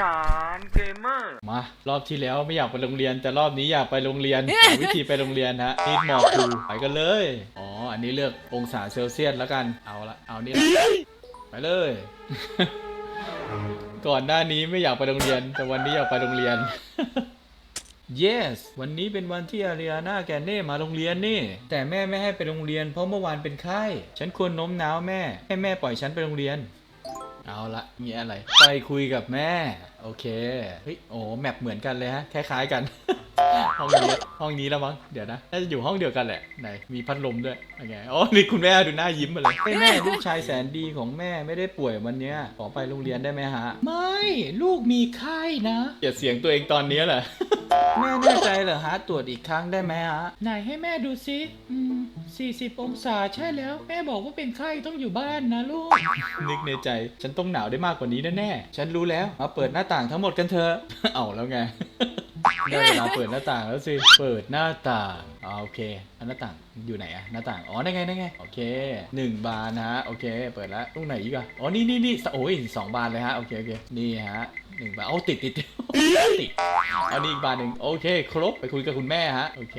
สารเกมเมอร์ มารอบที่แล้วไม่อยากไปโรงเรียน แต่รอบนี้อยากไปโรงเรียน หาวิธีไปโรงเรียนฮะนิดหมอกดูไปกันเลย อ๋อ อันนี้เลือกองศาเซลเซียสแล้วกัน เอาละ เอานี่ละไปเลย ก่อนหน้านี้ไม่อยากไปโรงเรียน แต่วันนี้อยากไปโรงเรียน yes วันนี้เป็นวันที่อาริอาน่าแกนเน่มาโรงเรียนนี่ แต่แม่ไม่ให้ไปโรงเรียนเพราะเมื่อวานเป็นไข้ ฉันควรโน้มน้าวแม่ ให้แม่ปล่อยฉันไปโรงเรียน เอาละมีอะไร ไปคุยกับแม่ โอเค เฮ้ย โอ้แมปเหมือนกันเลยฮะ คล้ายๆกัน ห้องนี้ห้องนี้แล้วมั้ง เดี๋ยวนะ น่าจะอยู่ห้องเดียวกันแหละ ไหน มีพัดลมด้วยยังไงอ๋อนี่คุณแม่ดูหน้ายิ้มมาเลยเฮ้ยแม่ลูกชายแสนดีของแม่ไม่ได้ป่วยวันเนี้ย ขอไปโรงเรียนได้ไหมฮะ ไม่ ลูกมีไข้นะอย่าเสียงตัวเองตอนนี้แหละ แม่แน่ใจเหรอฮะ ตรวจอีกครั้งได้ไหมฮะ ไหนให้แม่ดูซิอืม 40 องศาใช่แล้ว แม่บอกว่าเป็นไข้ต้องอยู่บ้านนะลูก นึกในใจ ฉันต้องหนาวได้มากกว่านี้แน่ๆ ฉันรู้แล้ว มาเปิดหน้าต่างทั้งหมดกันเถอะ เอาแล้วไง ได้เวลาเปิดหน้าต่างแล้วสิ เปิดหน้าต่างอ๋อโอเคอันหน้าต่างอยู่ไหนอะหน้าต่างอ๋อได้ไงได้ไงโอเคหนึ่งบานนะฮะโอเค เปิดแล้วตรงไหนอีกอะอ๋อนี่นี่นี่โอ้ยสองบานเลยฮะโอเคโอเคนี่ฮะหนึ่งบานโอ้ติดติดติดติดเอานี่อีกบานหนึ่งโอเค ครบไปคุยกับคุณแม่ฮะโอเค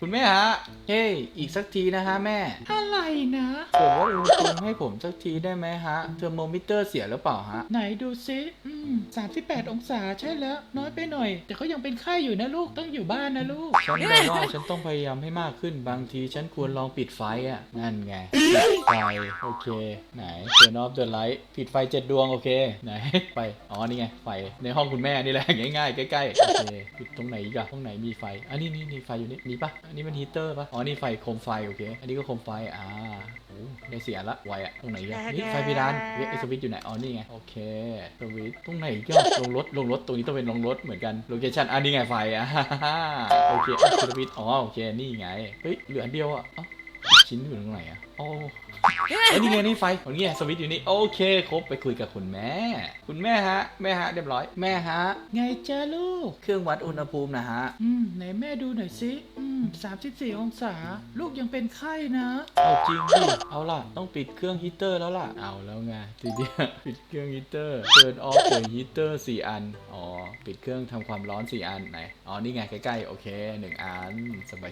คุณแม่ฮะเฮ้ยอีกสักทีนะฮะแม่ อะไรนะเกิดว่าอุณหภูมิให้ผมสักทีได้ไหมฮะเทอร์โมมิเตอร์เสียหรือเปล่าฮะไหนดูซิอืม38องศาใช่แล้วน้อยไปหน่อย แต่เขายังเป็นไข้อยู่นะลูกต้องอยู่บ้านนะลูกฉันบอกว่าฉันต้องพยยายามให้มากขึ้นบางทีฉันควรลองปิดไฟอะ นั่นไง ปิดไฟ โอเค ไหน turn off the light ปิดไฟเจ็ดดวง โอเค ไหน ไฟ อ๋อ นี่ไง ไฟ ในห้องคุณแม่นี่แหละ ง่ายๆ ใกล้ๆ โอเคปิดตรงไหนอีกอะห้องไหนมีไฟ อันนี้นี่นี่ไฟอยู่นี่มีปะอันนี้มันฮีเตอร์ปะอ๋อ นี่ไฟโคมไฟ โอเค อันนี้ก็โคมไฟ อ่า ได้เสียละไวอะตรงไหนอีกอะนี่ไฟเพดานเฮ้ยไอสวิตช์อยู่ไหนอ๋อนี่ไงโอเคสวิตช์ตรงไหนอีก็ลงรถลงรถตรงนี้ต้องเป็นลงรถเหมือนกันโลเคชั่นอันนี้ไงไฟอะโอเคอะสวิตช์อ๋อโอเคนี่ไงเฮ้ยเหลืออันเดียวอะเอ้าอีกชิ้นอยู่ตรงไหนอะ โอ้เอ้ยนี่ไงนี่ไฟตรงนี้ไงสวิตช์อยู่นี่ โอเคครบไปคุยกับคุณแม่ คุณแม่ฮะ แม่ฮะเรียบร้อย แม่ฮะ ไงจ้าลูก เครื่องวัดอุณหภูมินะฮะ อืมไหนแม่ดูหน่อยสิ อืม34องศา ลูกยังเป็นไข้นะเอาจริงดิเอาล่ะ ต้องปิดเครื่องฮีเตอร์แล้วล่ะ เอาแล้วไงทีเดียวปิดเครื่องฮีเตอร์ turn off the heater 4อัน อ๋อ ปิดเครื่องทำความร้อน4อันไหน อ๋อ นี่ไงใกล้ๆ โอเค1อัน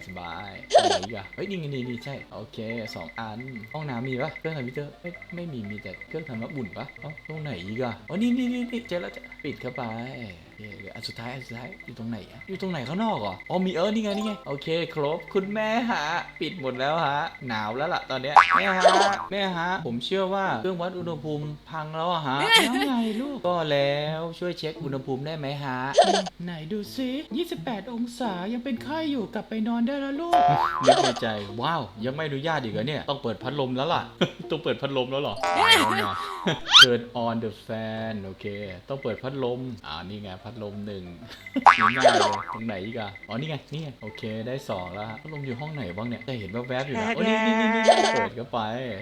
สบายๆอะไรอีกอะเฮ้ย นี่ไงนี่นี่ใช่ โอเค2อันห้องน้ำมีปะเครื่องทำมิเตอร์ไม่ไม่มีมีแต่เครื่องทำน้ำอุ่นปะเอ้าตรงไหนอีกอะอ๋อนี่นี่นี่เจอแล้วจะปิดเข้าไป เคเหลืออันสุดท้ายอันสุดท้ายอยู่ตรงไหนอะอยู่ตรงไหนข้างนอกเหรออ๋อมีเออนี่ไงนี่ไงโอเคครบคุณแม่ฮะปิดหมดแล้วฮะหนาวแล้วล่ะตอนเนี้ยแม่ฮะแม่ฮะผมเชื่อว่าเครื่องวัดอุณหภูมิพังแล้วอะฮะแล้วไงลูกก็แล้วช่วยเช็คอุณหภูมิได้ไหมฮะไหนดูซิ28 องศายังเป็นไข้อยู่กลับไปนอนได้แล้วลูกนึกในใจว้าว ยังไม่อนุญาตอีกเหรอเนี่ยต้องเปิดพัดลมแล้วล่ะ ต้องเปิดพัดลมแล้วเหรอเอาไง Turn on the fan โอเค ต้องเปิดพัดลมอ่านี่ไงพัดลมหนึ่งง่ายๆเลยตรงไหนอีกอะอ๋อนี่ไงนี่ไงโอเคได้สองแล้วฮะพัดลมอยู่ห้องไหนบ้างเนี่ยแต่เห็นแวบๆอยู่นะโอ้นี่นี่นี่นี่เปิดเข้าไป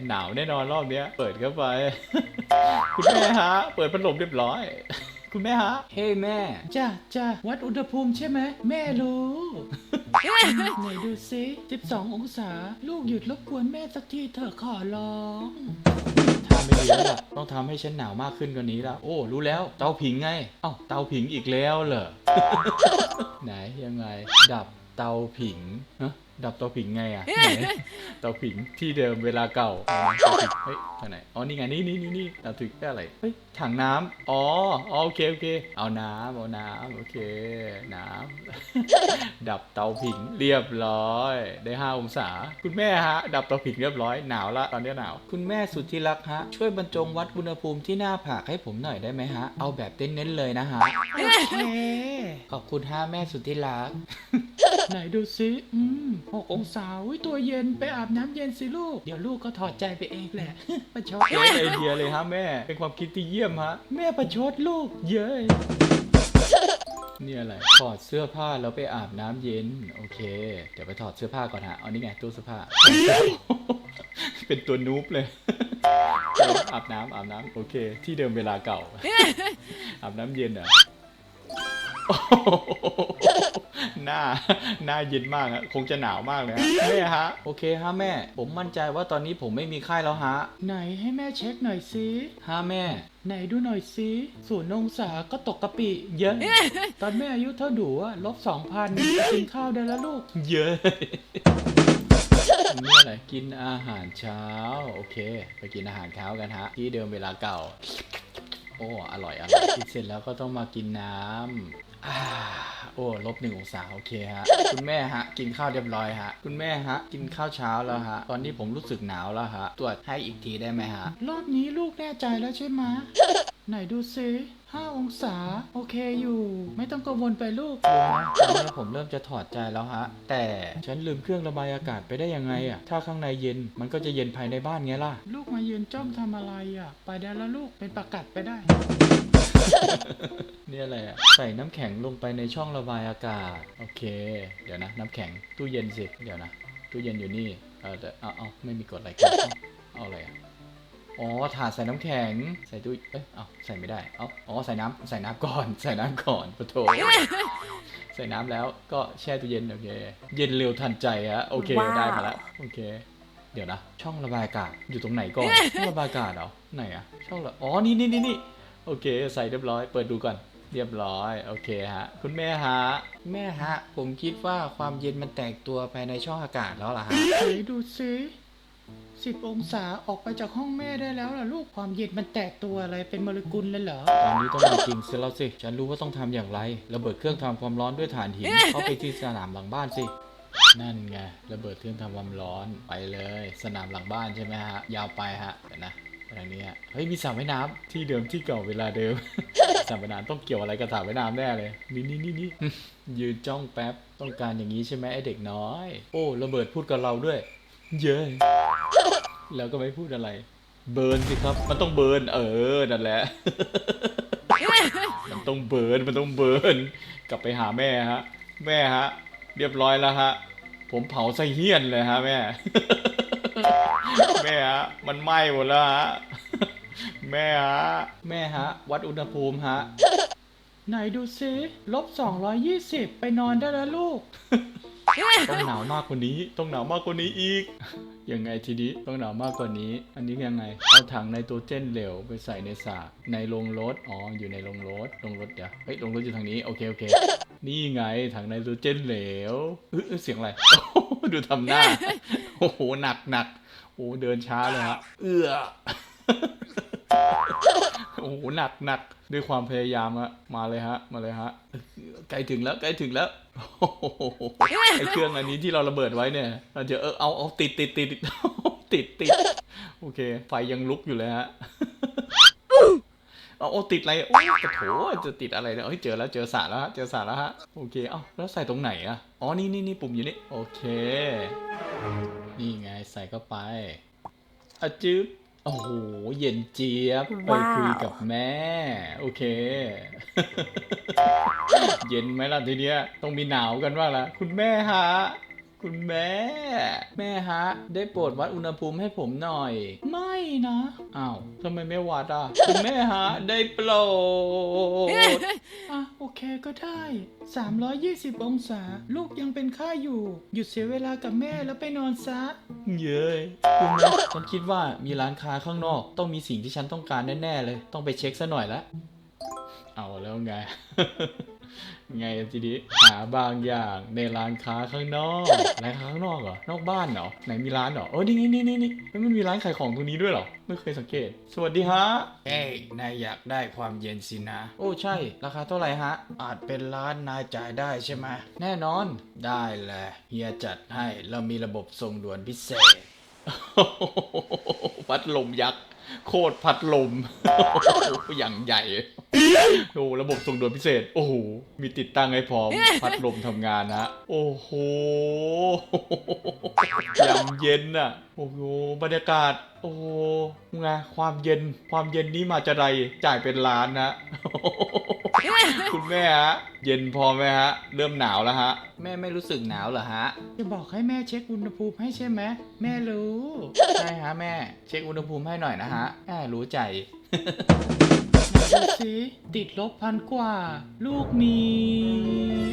หนาวแน่นอนรอบเนี้ย เปิดเข้าไป คุณแม่ฮะ เปิดพัดลมเรียบร้อยคุณแม่ฮะ เฮ้ยแม่ จ้าจ้าวัดอุณหภูมิใช่ไหม แม่รู้ ไหนดูซิ 12 องศา ลูกหยุดรบกวนแม่สักทีเถอะขอร้องทำ ไม่ดีแล้วล่ะต้องทำให้ฉันหนาวมากขึ้นกว่านี้แล้วโอ้รู้แล้วเตาผิงไงเอ้าเตาผิงอีกแล้วเหรอไหนยังไงดับเตาผิงฮะดับเตาผิงไงอะไหนเตาผิงที่เดิมเวลาเก่าอ๋อเตาผิงเฮ้ยทางไหนอ๋อนี่ไงนี่นี่นี่นี่เตาผิงแค่อะไรเฮ้ยถังน้ำอ๋ออ๋อโอเคโอเค เอาน้ำเอาน้ำโอเคน้ำดับเตาผิงเรียบร้อย ได้5องศา คุณแม่ฮะ ดับเตาผิงเรียบร้อยหนาวละตอนนี้หนาว คุณแม่สุดที่รักฮะ ช่วยบรรจงวัดอุณหภูมิที่หน้าผากให้ผมหน่อยได้ไหมฮะ เอาแบบเน้นๆเลยนะฮะโอเคขอบคุณฮะแม่สุดที่รักไหนดูซิอืมหกองศาอุ้ยตัวเย็นไปอาบน้ำเย็นสิลูก เดี๋ยวลูกก็ถอดใจไปเองแหละ ประชดไอเดียเลยฮะแม่ เป็นความคิดที่เยี่ยมฮะ แม่ประชดลูก เย้ยนี่อะไร ถอดเสื้อผ้าแล้วไปอาบน้ำเย็น โอเค เดี๋ยวไปถอดเสื้อผ้าก่อนฮะ เอานี่ไงตู้เสื้อผ้า เป็นตัวนูบเลย อาบน้ำอาบน้ำโอเค ที่เดิมเวลาเก่า อาบน้ำเย็นเหรอะ หหน้าหน้าเย็นมากอะคงจะหนาวมากเลยฮะแม่ฮะ โอเคฮะแม่ ผมมั่นใจว่าตอนนี้ผมไม่มีไข้แล้วฮะ ไหนให้แม่เช็คหน่อยสิ ฮะแม่ ไหนดูหน่อยสิศูนย์องศาก็ตกกะปิเยอะ ตอนแม่อายุเท่าดูอะลบสองพันกินข้าวได้แล้วลูก เยอะนี่อะไรกินอาหารเช้า โอเค ไปกินอาหารเช้ากันฮะ ที่เดิมเวลาเก่า โอ้ อร่อยอร่อยกินเสร็จแล้วก็ต้องมากินน้ำ อ่าโอ้ลบหนึ่งองศาโอเคฮะ คุณแม่ฮะ กินข้าวเรียบร้อยฮะ คุณแม่ฮะ กินข้าวเช้าแล้วฮะ ตอนนี้ผมรู้สึกหนาวแล้วฮะ ตรวจให้อีกทีได้ไหมฮะ รอบนี้ลูกแน่ใจแล้วใช่ไหมไหนดูซิห้าองศา โอเคอยู่ ไม่ต้องกังวลไปลูกตอนนี้ผมเริ่มจะถอดใจแล้วฮะ แต่ฉันลืมเครื่องระบายอากาศไปได้ยังไงอะถ้าข้างในเย็นมันก็จะเย็นภายในบ้านไงล่ะ ลูกมายืนจ้องทำอะไรอะ ไปได้แล้วลูกเป็นประกัดไปได้ นี่อะไรอะใส่น้ำแข็งลงไปในช่องระบายอากาศ โอเค เดี๋ยวนะ น้ำแข็งตู้เย็นสิ เดี๋ยวนะ ตู้เย็นอยู่นี่ เออแต่เอาเอาไม่มีกฎอะไรกันเอาเอาอะไรอะอ๋อถาดใส่น้ำแข็ง ใส่ตู้ เอ้ยเอาใส่ไม่ได้ เอาอ๋อ ใส่น้ำใส่น้ำก่อน ใส่น้ำก่อนปะโถใส่น้ำแล้วก็แช่ตู้เย็นโอเค เย็นเร็วทันใจฮะ โอเคว้าวได้มาแล้ว โอเค เดี๋ยวนะ ช่องระบายอากาศอยู่ตรงไหนก่อน ช่องระบายอากาศเหรอ ไหนอะช่องระอ๋อ นี่นี่นี่นี่โอเค ใส่เรียบร้อย เปิดดูก่อน เรียบร้อยโอเคฮะ คุณแม่ฮะแม่ฮะ ผมคิดว่าความเย็นมันแตกตัวภายในช่องอากาศแล้วล่ะฮะไหนดูซิสิบองศาออกไปจากห้องแม่ได้แล้วล่ะลูกความเย็นมันแตกตัวอะไรเป็นโมเลกุลเลยเหรอตอนนี้ต้องมาจริงสิแล้วสิ ฉันรู้ว่าต้องทำอย่างไรระเบิดเครื่องทำความร้อนด้วยถ่านหิน เข้าไปที่สนามหลังบ้านสิ นั่นไงระเบิดเครื่องทำความร้อนไปเลย สนามหลังบ้านใช่ไหมฮะ ยาวไปฮะเดี๋ยวนะ ไปทางนี้ฮะเฮ้ยมีสระว่ายน้ำที่เดิมที่เก่าเวลาเดิม สระว่ายน้ำต้องเกี่ยวอะไรกับสระว่ายน้ำแน่เลยนี่นี่นี่นี่ยืนจ้องแป๊บต้องการอย่างนี้ใช่ไหมไอเด็กน้อย โอ้ระเบิดพูดกับเราด้วย เย้ยแล้วก็ไม่พูดอะไร เบิร์นสิครับ มันต้องเบิร์นเออนั่นแหละมันต้องเบิร์นมันต้องเบิร์นกลับไปหาแม่ฮะ แม่ฮะ เรียบร้อยแล้วฮะ ผมเผาไส้เฮี้ยนเลยฮะแม่ แม่ฮะ มันไหม้หมดแล้วฮะ แม่ฮะ แม่ฮะ วัดอุณหภูมิฮะ ไหนดูซิลบ220 ไปนอนได้แล้วลูก ต้องหนาวมากกว่านี้ ต้องหนาวมากกว่านี้อีก ยังไงทีนี้ต้องหนาวมากกว่านี้ อันนี้ยังไง เอาถังไนโตรเจนเหลวไปใส่ในสระในโรงรถ อ๋อ อยู่ในโรงรถ โรงรถเดี๋ยว เฮ้ย โรงรถอยู่ทางนี้ โอเค โอเค นี่ไงถังไนโตรเจนเหลวเออเสียงอะไร ดูทำหน้า อ้โห หนักหนักโอ้โหเดินช้าเลยฮะเอื้อโอ้โหหนักหนักด้วยความพยายามอะมาเลยฮะ มาเลยฮะใกล้ถึงแล้วใกล้ถึงแล้วโอ้โหไอเครื่องอันนี้ที่เราระเบิดไว้เนี่ยเราจะเออเอาเอาติดติดติดติดติดติดโอเค ไฟยังลุกอยู่เลยฮะเอาเอาติดอะไรโอ้ยกระโถจะติดอะไรเนี่ยเฮ้ยเจอแล้วเจอสระแล้วฮะเจอสระแล้วฮะโอเคเอ้าแล้วใส่ตรงไหนอะอ๋อนี่นี่นี่ปุ่มอยู่นี่โอเค นี่ไงใส่เข้าไปอะจึ๊บโอ้โห เย็นเจี๊ยบ ไปว้าวคุยกับแม่ โอเค เย็นไหมล่ะทีเนี้ย ต้องมีหนาวกันบ้างละคุณแม่ฮะ คุณแม่ แม่ฮะ ได้โปรดวัดอุณหภูมิให้ผมหน่อย ไม่นะอ้าวทำไมไม่วัดอะ คุณแม่ฮะ ได้โปรดอะโอเคก็ได้ 320 องศา ลูกยังเป็นข้าอยู่ หยุดเสียเวลากับแม่แล้วไปนอนซะ เย้ยคุณแม่ฉันคิดว่ามีร้านค้าข้างนอก ต้องมีสิ่งที่ฉันต้องการแน่ ๆ เลย ต้องไปเช็คซะหน่อยละเอาแล้วไง ไงทีนี้หาบางอย่างในร้านค้าข้างนอกร้านค้าข้างนอกเหรอนอกบ้านเหรอไหนมีร้านเหรอเออนี่นี่นี่นี่นี่เฮ้ยมันมีร้านขายของตรงนี้ด้วยเหรอไม่เคยสังเกต สวัสดีฮะเอ้ยนายอยากได้ความเย็นสินะ โอ้ใช่ ราคาเท่าไหร่ฮะ อาจเป็นร้านนายจ่ายได้ใช่ไหมแน่นอนได้แหละเฮียจัดให้เรามีระบบส่งด่วนพิเศษ พัดลมยักษ์ โคตรพัดลม อย่างใหญ่โอ้ระบบส่งด่วนพิเศษ โอ้โห มีติดตั้งให้พร้อม พัดลมทำงานนะ โอ้โหยามเย็นอะโอ้โหบรรยากาศ โอ้โหไงความเย็นความเย็นนี้มาจะไรจ่ายเป็นล้านนะ คุณแม่ฮะ เย็นพอไหมฮะ เริ่มหนาวแล้วฮะ แม่ไม่รู้สึกหนาวเหรอฮะ จะบอกให้แม่เช็คอุณหภูมิให้ใช่ไหมแม่รู้ ใช่ฮะแม่ เช็คอุณหภูมิให้หน่อยนะฮะแม่รู้ใจแม่ดูสิติดลบพันกว่า ลูกมี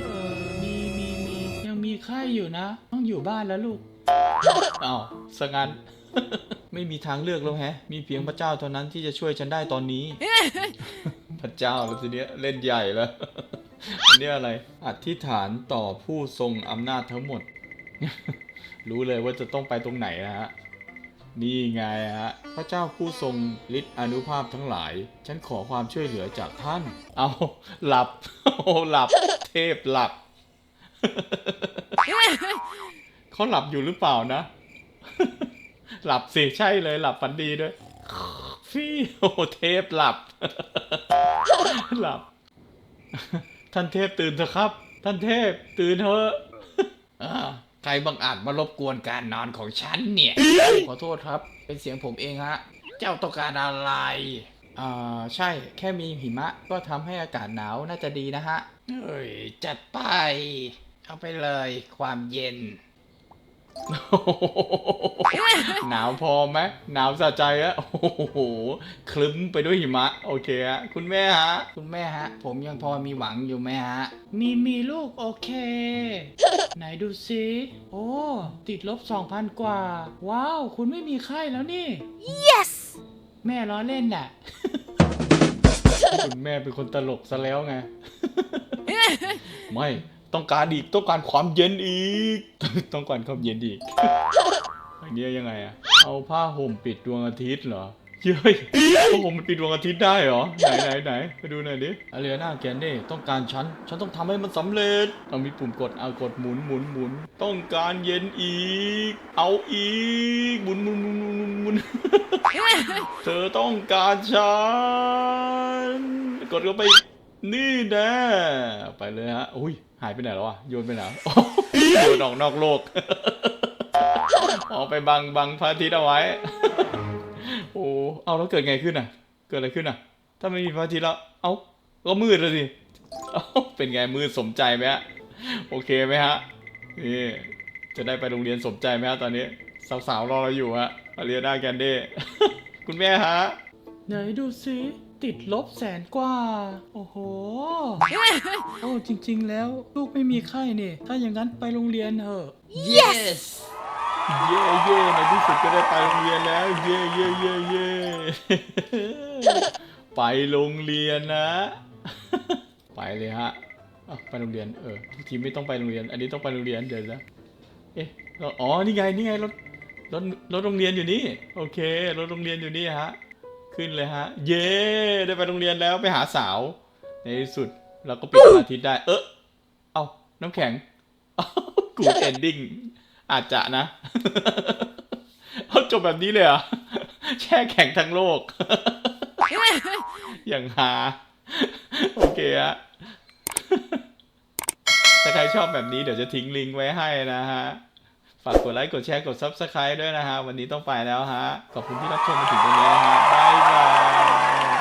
เออมีมีมียังมีไข้อยู่นะ ต้องอยู่บ้านแล้วลูก อ้าวสงั้นไม่มีทางเลือกแล้วแฮะ มีเพียงพระเจ้าเท่านั้นที่จะช่วยฉันได้ตอนนี้ พระเจ้าแล้วทีเนี้ยเล่นใหญ่แล้ว อันนี้อะไร อธิษฐานต่อผู้ทรงอำนาจทั้งหมด รู้เลยว่าจะต้องไปตรงไหนนะฮะ นี่ไงฮะ พระเจ้าผู้ทรงฤทธิ์อนุภาพทั้งหลาย ฉันขอความช่วยเหลือจากท่าน เอาหลับ โอ้หลับ เทพหลับ เขาหลับอยู่หรือเปล่านะ หลับสิใช่เลยหลับฝันดีด้วยฟี่โอ้เทพหลับ หลับ ท่านเทพตื่นเถอะครับ ท่านเทพตื่นเถอะอ่าใครบังอาจมารบกวนการนอนของฉันเนี่ย ขอโทษครับ เป็นเสียงผมเองฮะ เจ้าต้องการอะไรอ่าใช่แค่มีหิมะก็ทำให้อากาศหนาวน่าจะดีนะฮะเฮ้ย จัดไป เอาไปเลยความเย็น หนาวพอไหมหนาวสะใจอะโอ้โหคลึ้มไปด้วยหิมะ โอเคฮะคุณแม่ฮะ คุณแม่ฮะ ผมยังพอมีหวังอยู่ไหมฮะ มีมีลูกโอเค ไหนดูซิโอ้ ติดลบ 2,000 กว่า ว้าว คุณไม่มีไข้แล้วนี่ Yes! แม่ล้อเล่นน่ะ คุณแม่เป็นคนตลกซะแล้วไง ไม่ ต้องการอีกต้องการความเย็นอีก ต้องการความเย็นอีกอันนี้ยังไงอะเอาผ้าห่มปิดดวงอาทิตย์เหรอเย้ยผ้าห่มมันปิดดวงอาทิตย์ได้เหรอไหนไหนไหนไปดูหน่อยดิอาเรียนาแกนเน่ต้องการฉันฉันต้องทำให้มันสำเร็จต้องมีปุ่มกดเอากดหมุนหมุนหมุนต้องการเย็นอีก เอาอีกหมุนหมุนหมุนหมุนหมุนหมุนเธอต้องการฉันกดเข้าไปนี่แน่ไปเลยฮะอุ้ย หายไปไหนแล้วอะโยนไปไหนโยนออกนอกโลกออกไปบังบังพระอาทิตย์เอาไว้ โอ้เอาแล้วเกิดไงขึ้นอะ เกิดอะไรขึ้นอะ ถ้าไม่มีพระอาทิตย์แล้ว เอ้าก็มืดเลยสิเอ้าเป็นไงมืดสมใจไหมฮะโอเคไหมฮะนี่จะได้ไปโรงเรียนสมใจไหมฮะตอนนี้ สาวๆรอเราอยู่ฮะอาเรียนาแกนเด้คุณแม่ฮะไหนดูสิ ติดลบแสนกว่า โอ้โห โอ้จริง ๆ แล้วลูกไม่มีไข้นี่ ถ้าอย่างนั้นไปโรงเรียนเถอะ Yes! เย่เย่ในที่สุดก็ได้ไปโรงเรียนแล้ว เย่เย่เย่เย่ ไปโรงเรียนนะ ไปเลยฮะอะไปโรงเรียนเออทุกทีไม่ต้องไปโรงเรียน อันนี้ต้องไปโรงเรียนเดี๋ยวนะเอ๊ะเราอ๋อนี่ไงนี่ไงรถรถรถโรงเรียนอยู่นี่ โอเครถโรงเรียนอยู่นี่ฮะ ขึ้นเลยฮะ เย้ได้ไปโรงเรียนแล้วไปหาสาว ในที่สุดเราก็ปิดอาทิตย์ได้ เออเอาน้ำแข็งกูเอนดิ้งอาจจะนะเอาจบแบบนี้เลยเหรอแช่แข็งทั้งโลก อย่างหา โอเคฮะถ้าใครชอบแบบนี้เดี๋ยวจะทิ้งลิงก์ไว้ให้นะฮะ ฝากกดไลค์กดแชร์กด Subscribe ด้วยนะฮะ วันนี้ต้องไปแล้วฮะ ขอบคุณที่รับชมมาถึงตรงนี้นะฮะบ๊ายบาย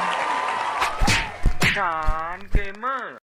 ฐานเกมเ